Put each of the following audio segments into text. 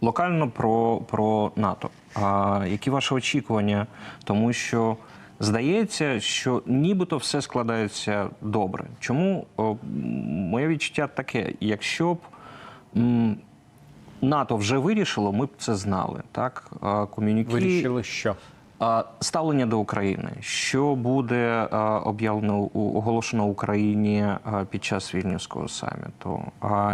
локально про, про НАТО. А, які ваші очікування? Тому що здається, що нібито все складається добре. Чому о, моє відчуття таке? Якщо б м, НАТО вже вирішило, ми б це знали. Так, ком'юніки... Вирішили, що Ставлення до України, що буде об'явлено оголошено Україні під час вільнюського саміту,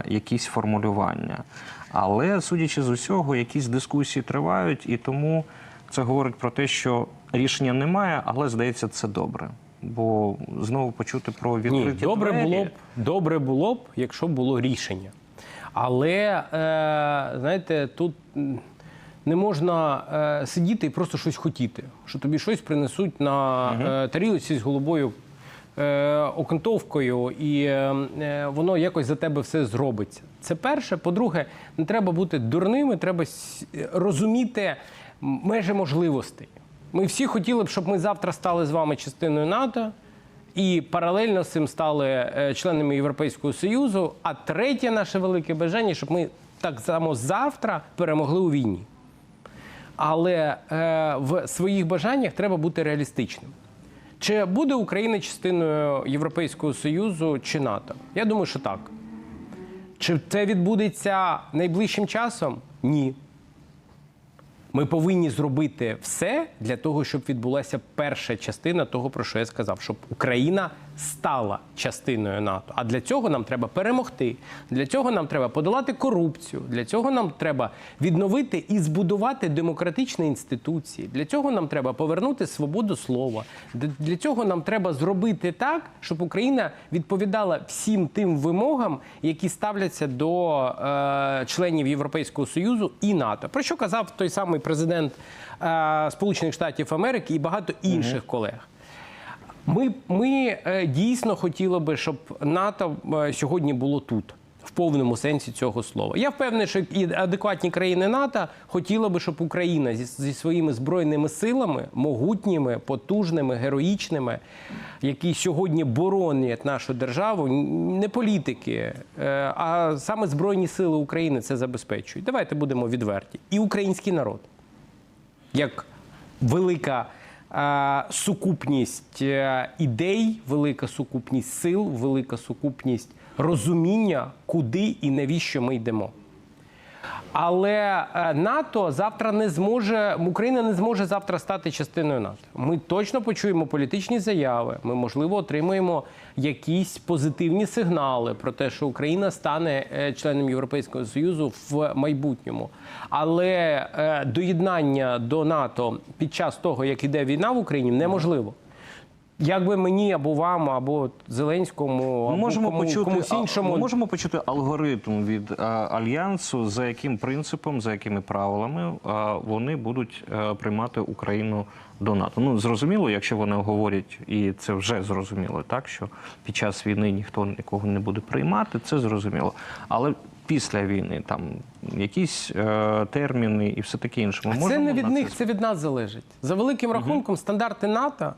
якісь формулювання. Але судячи з усього, якісь дискусії тривають, і тому це говорить про те, що рішення немає, але здається, це добре. Бо знову почути про відкриті ні, добре двері... було б, добре було б, якщо було рішення. Але е, знаєте, тут не можна е, сидіти і просто щось хотіти, що тобі щось принесуть на е, тарілці з голубою е, окантовкою, і е, е, воно якось за тебе все зробиться. Це перше. По-друге, не треба бути дурними, треба розуміти межі можливостей. Ми всі хотіли б, щоб ми завтра стали з вами частиною НАТО. І паралельно з цим стали е, членами Європейського Союзу. А третє наше велике бажання, щоб ми так само завтра перемогли у війні. Але е, в своїх бажаннях треба бути реалістичним. Чи буде Україна частиною Європейського Союзу чи НАТО? Я думаю, що так. Чи це відбудеться найближчим часом? Ні. Ми повинні зробити все для того, щоб відбулася перша частина того, про що я сказав, щоб Україна стала частиною НАТО. А для цього нам треба перемогти. Для цього нам треба подолати корупцію. Для цього нам треба відновити і збудувати демократичні інституції. Для цього нам треба повернути свободу слова. Для цього нам треба зробити так, щоб Україна відповідала всім тим вимогам, які ставляться до е, членів Європейського Союзу і НАТО. Про що казав той самий президент е, Сполучених Штатів Америки і багато інших колег. Ми, ми е, дійсно хотіли би, щоб НАТО е, сьогодні було тут. В повному сенсі цього слова. Я впевнений, що і адекватні країни НАТО хотіли би, щоб Україна зі, зі своїми збройними силами, могутніми, потужними, героїчними, які сьогодні боронять нашу державу, не політики, е, а саме Збройні сили України це забезпечують. Давайте будемо відверті. І український народ як велика сукупність е, ідей, велика сукупність сил, велика сукупність розуміння, куди і навіщо ми йдемо. Але е, НАТО завтра не зможе, Україна не зможе завтра стати частиною НАТО. Ми точно почуємо політичні заяви. Ми, можливо, отримаємо якісь позитивні сигнали про те, що Україна стане е, членом Європейського Союзу в майбутньому. Але е, доєднання до НАТО під час того, як іде війна в Україні, неможливо. Як би мені або вам, або Зеленському, або можемо кому, почути комусь іншому Ми можемо почути алгоритм від а, альянсу, за яким принципом, за якими правилами а, вони будуть а, приймати Україну до НАТО. Ну зрозуміло, якщо вони говорять, і це вже зрозуміло, так що під час війни ніхто нікого не буде приймати, це зрозуміло. Але після війни там якісь е, терміни і все таке інше. Ми Це не від них, це це від нас залежить. За великим рахунком, стандарти НАТО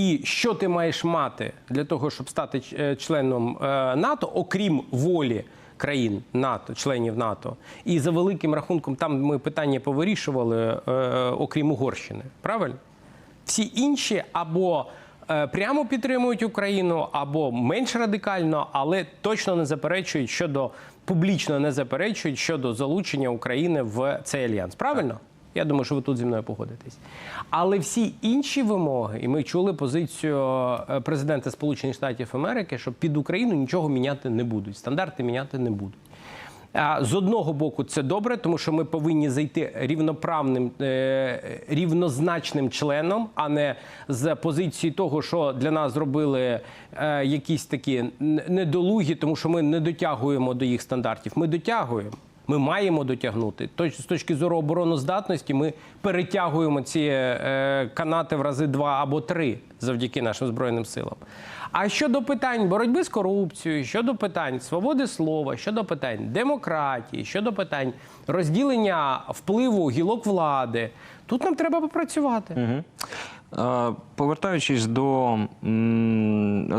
і що ти маєш мати для того, щоб стати е, членом е, НАТО, окрім волі країн НАТО, членів НАТО. І за великим рахунком, там ми питання повирішували, е, окрім Угорщини. Правильно? Всі інші або прямо підтримують Україну, або менш радикально, але точно не заперечують щодо публічно не заперечують щодо залучення України в цей альянс. Правильно? Я думаю, що ви тут зі мною погодитесь. Але всі інші вимоги, і ми чули позицію е, президента Сполучених Штатів Америки, що під Україну нічого міняти не будуть, стандарти міняти не будуть. З одного боку, це добре, тому що ми повинні зайти рівноправним, е, рівнозначним членом, а не з позиції того, що для нас зробили е, якісь такі недолугі, тому що ми не дотягуємо до їх стандартів. Ми дотягуємо. Ми маємо дотягнути. Точ- З точки зору обороноздатності ми перетягуємо ці е, канати в рази два або три завдяки нашим збройним силам. А щодо питань боротьби з корупцією, щодо питань свободи слова, щодо питань демократії, щодо питань розділення впливу гілок влади, тут нам треба попрацювати. Е, Повертаючись до,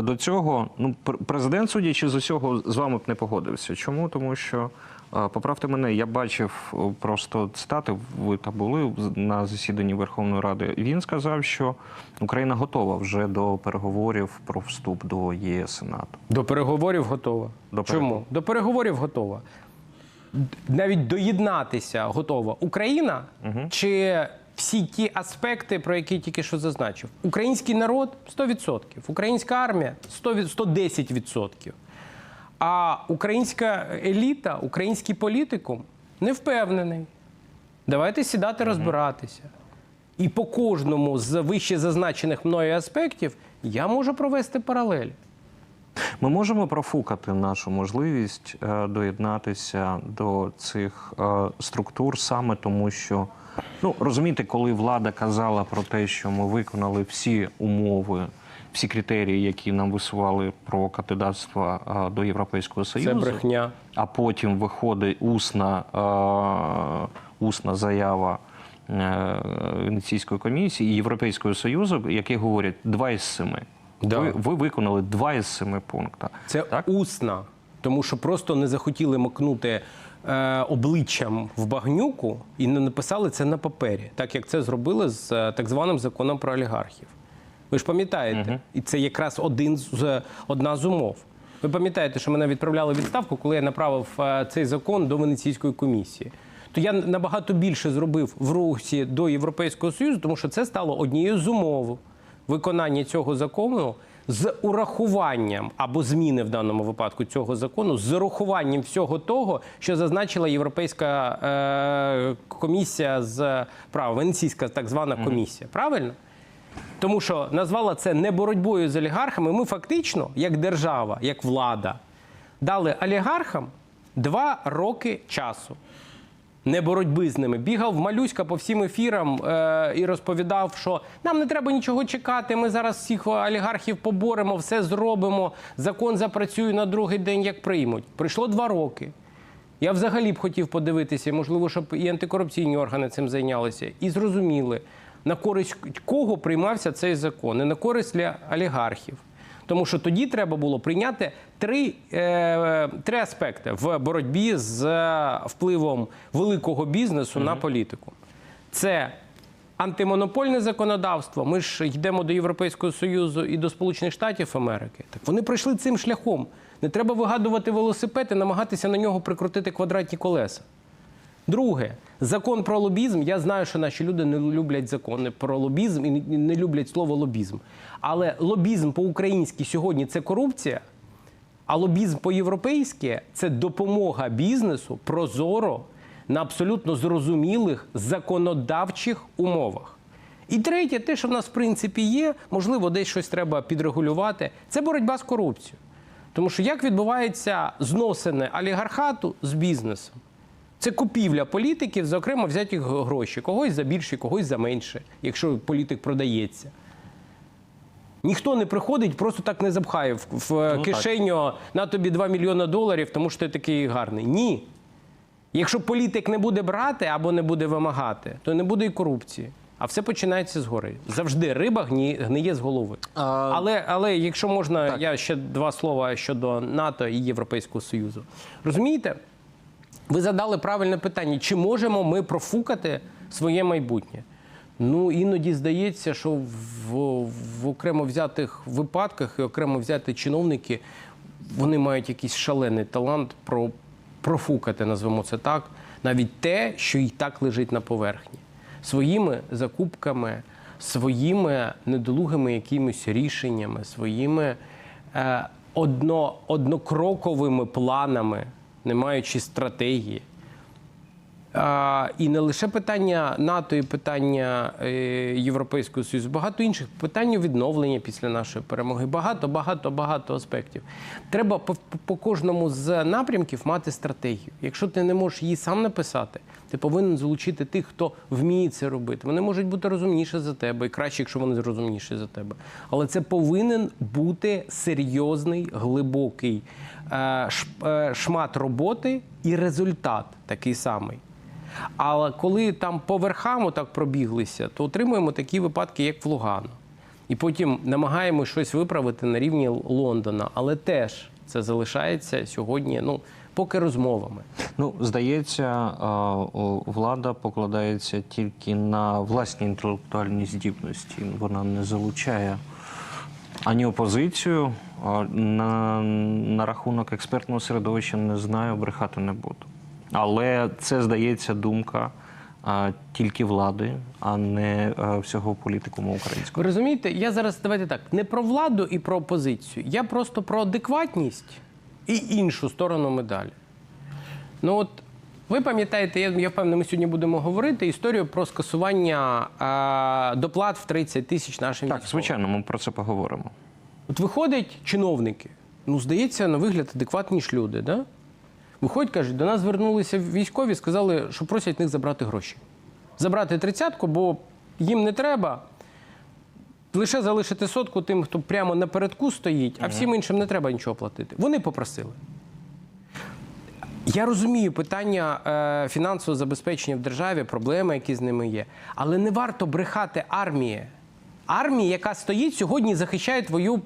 до цього, ну президент, судячи з усього, з вами б не погодився. Чому? Тому що Поправте мене, я бачив просто цитати. Ви там були на засіданні Верховної Ради. Він сказав, що Україна готова вже до переговорів про вступ до ЄС і НАТО. До переговорів готова. До Чому? До переговорів готова. Навіть доєднатися готова Україна чи всі ті аспекти, про які тільки що зазначив. Український народ 100%, українська армія 100 110%. А українська еліта, український політикум не впевнений. Давайте сідати розбиратися. І по кожному з вище зазначених мною аспектів я можу провести паралель. Ми можемо профукати нашу можливість е, доєднатися до цих е, структур саме тому, що ну розумієте, коли влада казала про те, що ми виконали всі умови, всі критерії, які нам висували про кандидатство до Європейського Це Союзу, брехня. а потім виходить усна, усна заява е, Венеційської комісії і Європейського Союзу, які говорять два із семи. Да. Ви, ви виконали два із семи пункта. Це так? усна, тому що просто не захотіли макнути е, обличчям в багнюку і не написали це на папері, так як це зробили з е, так званим законом про олігархів. Ви ж пам'ятаєте, і це якраз один з одна з умов. Ви пам'ятаєте, що мене відправляли в відставку, коли я направив е, цей закон до Венеційської комісії. То я набагато більше зробив в русі до Європейського Союзу, тому що це стало однією з умов виконання цього закону з урахуванням або зміни в даному випадку цього закону з урахуванням всього того, що зазначила Європейська е, комісія з права, Венеційська так звана комісія. Правильно? Тому що назвала це не боротьбою з олігархами. Ми фактично, як держава, як влада, дали олігархам два роки часу. Не боротьби з ними. Бігав малюська по всім ефірам е, і розповідав, що нам не треба нічого чекати. Ми зараз всіх олігархів поборемо, все зробимо. Закон запрацює на другий день, як приймуть. Пройшло два роки. Я взагалі б хотів подивитися, можливо, щоб і антикорупційні органи цим зайнялися, і зрозуміли, на користь кого приймався цей закон, і на користь для олігархів. Тому що тоді треба було прийняти три, е, три аспекти в боротьбі з впливом великого бізнесу на політику. Це антимонопольне законодавство. Ми ж йдемо до Європейського Союзу і до Сполучених Штатів Америки. Так вони пройшли цим шляхом. Не треба вигадувати велосипед і намагатися на нього прикрутити квадратні колеса. Друге, закон про лобізм. Я знаю, що наші люди не люблять закони про лобізм і не- люблять слово лобізм. Але лобізм по-українськи сьогодні це корупція, а лобізм по-європейськи це допомога бізнесу прозоро на абсолютно зрозумілих законодавчих умовах. І третє, те, що в нас в принципі є, можливо, десь щось треба підрегулювати, це боротьба з корупцією. Тому що як відбувається зносини олігархату з бізнесом? Це купівля політиків, зокрема, взяті гроші. Когось за більше, когось за менше, якщо політик продається. Ніхто не приходить, просто так не запхає в, в так. кишеню на тобі 2 мільйони доларів, тому що ти такий гарний. Ні. Якщо політик не буде брати або не буде вимагати, то не буде і корупції. А все починається згори. Завжди риба гні, гниє з голови. А- Але, але якщо можна, Так. я ще два слова щодо НАТО і Європейського Союзу. Розумієте? Ви задали правильне питання: чи можемо ми профукати своє майбутнє? Ну, іноді здається, що в, в окремо взятих випадках і окремо взяті чиновники вони мають якийсь шалений талант про профукати, назвемо це так, навіть те, що і так лежить на поверхні, своїми закупками, своїми недолугими якимись рішеннями, своїми е, одно, однокроковими планами, не маючи стратегії. А, і не лише питання НАТО і питання е, Європейського Союзу, багато інших питання відновлення після нашої перемоги. Багато, багато, багато аспектів. Треба по, по кожному з напрямків мати стратегію. Якщо ти не можеш її сам написати, ти повинен залучити тих, хто вміє це робити. Вони можуть бути розумніші за тебе, і краще, якщо вони розумніші за тебе. Але це повинен бути серйозний, глибокий е, е, шмат роботи і результат такий самий. Але коли там по верхам так пробіглися, то отримуємо такі випадки, як в Лугану. І потім намагаємося щось виправити на рівні Лондона. Але теж це залишається сьогодні ну, поки розмовами. Ну, здається, влада покладається тільки на власні інтелектуальні здібності. Вона не залучає ані опозицію. На, на рахунок експертного середовища не знаю, брехати не буду. Але це здається думка а, тільки влади, а не а, всього політикуму українського. Ви розумієте, я зараз давайте так не про владу і про опозицію. Я просто про адекватність і іншу сторону медалі. Ну от ви пам'ятаєте, я, я впевнений, ми сьогодні будемо говорити історію про скасування е, доплат в 30 тисяч нашим Так, військовим. звичайно, ми про це поговоримо. От виходять чиновники, ну, здається, на вигляд адекватні ж люди, да? Виходять, кажуть, до нас звернулися військові, сказали, що просять них забрати гроші. Забрати тридцятку, бо їм не треба. Лише залишити сотку тим, хто прямо напередку стоїть, а всім іншим не треба нічого платити. Вони попросили. Я розумію питання е, фінансового забезпечення в державі, проблеми, які з ними є. Але не варто брехати армії. Армії, яка стоїть сьогодні захищає твою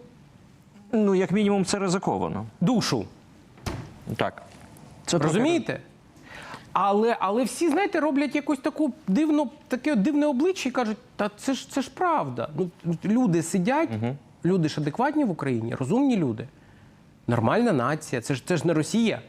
Ну, як мінімум, це ризиковано. душу. Так. Це Розумієте? Але, але всі, знаєте, роблять якусь таку дивну, таке дивне обличчя і кажуть, та це ж це ж правда. Ну, люди сидять, люди ж адекватні в Україні, розумні люди. Нормальна нація, це ж це ж не Росія.